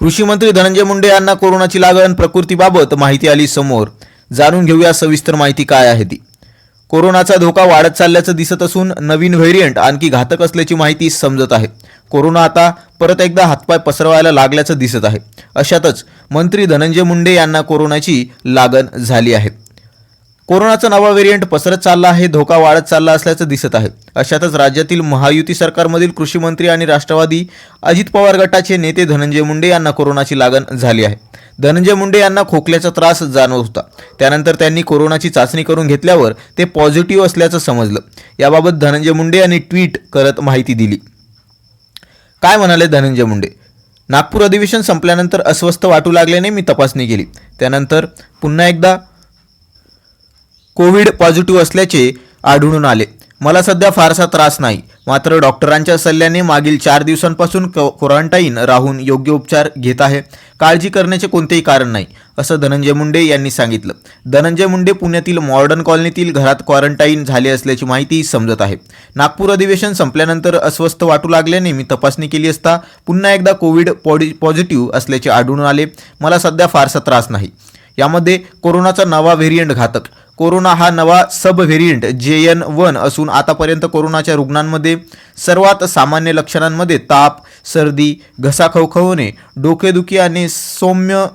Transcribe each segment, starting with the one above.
कृषी मंत्री धनंजय मुंडे यांना कोरोनाची लागण प्रकृतीबाबत माहिती आली समोर. जाणून घेऊया सविस्तर माहिती काय आहे ती. कोरोनाचा धोका वाढत चालल्याचं दिसत असून नवीन व्हेरियंट आणखी घातक असल्याची माहिती समजत आहे. कोरोना आता परत एकदा हातपाय पसरवायला लागल्याचं दिसत आहे. अशातच मंत्री धनंजय मुंडे यांना कोरोनाची लागण झाली आहे. कोरोनाचा नवा व्हेरियंट पसरत चालला आहे धोका वाढत चालला असल्याचं दिसत आहे. अशातच राज्यातील महायुती सरकारमधील कृषी मंत्री आणि राष्ट्रवादी अजित पवार गटाचे नेते धनंजय मुंडे यांना कोरोनाची लागण झाली आहे. धनंजय मुंडे यांना खोकल्याचा त्रास जाणवत होता. त्यानंतर त्यांनी कोरोनाची चाचणी करून घेतल्यावर ते पॉझिटिव्ह असल्याचं समजलं. याबाबत धनंजय मुंडे यांनी ट्विट करत माहिती दिली. काय म्हणाले धनंजय मुंडे? नागपूर अधिवेशन संपल्यानंतर अस्वस्थ वाटू लागल्याने मी तपासणी केली. त्यानंतर पुन्हा एकदा कोविड पॉझिटिव्ह असल्याचे आढळून आले. मला सध्या फारसा त्रास नाही. मात्र डॉक्टरांच्या सल्ल्याने मागील चार दिवसांपासून क क्वारंटाईन राहून योग्य उपचार घेत आहे. काळजी करण्याचे कोणतेही कारण नाही असं धनंजय मुंडे यांनी सांगितलं. धनंजय मुंडे पुण्यातील मॉडर्न कॉलनीतील घरात क्वारंटाईन झाले असल्याची माहिती समजत आहे. नागपूर अधिवेशन संपल्यानंतर अस्वस्थ वाटू लागल्याने मी तपासणी केली असता पुन्हा एकदा कोविड पॉडि पॉझिटिव्ह असल्याचे आढळून आले. मला सध्या फारसा त्रास नाही. यामध्ये कोरोनाचा नवा व्हेरियंट घातक कोरोना हा नवा sub variant J N one असून आतापर्यंत कोरोनाच्या रुग्णांमध्ये सर्वात सामान्य लक्षणांमध्ये ताप सर्दी घसा खवखवणे डोकेदुखी आणि सौम्य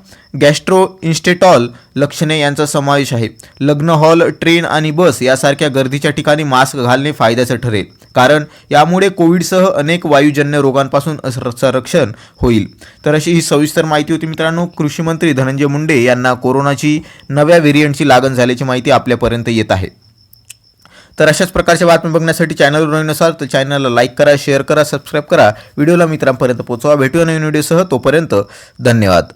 गॅस्ट्रो इन्स्टेटॉल लक्षणे यांचा समावेश आहे. लग्न हॉल ट्रेन आणि बस यासारख्या गर्दीच्या ठिकाणी मास्क घालणे फायद्याचं ठरेल. कारण यामुळे कोविडसह अनेक वायुजन्य रोगांपासून संरक्षण होईल. तर अशी ही सविस्तर माहिती होती मित्रांनो. कृषी मंत्री धनंजय मुंडे यांना कोरोनाची नव्या व्हेरियंटची लागण झाल्याची माहिती आपल्यापर्यंत येत आहे. तर अशाच प्रकारच्या बातम्या बघण्यासाठी चॅनलवर नवीन असाल तर चॅनलला लाईक करा शेअर करा सबस्क्राईब करा. व्हिडिओला मित्रांपर्यंत पोहोचवा. भेटूया नवीन व्हिडिओसह तोपर्यंत धन्यवाद.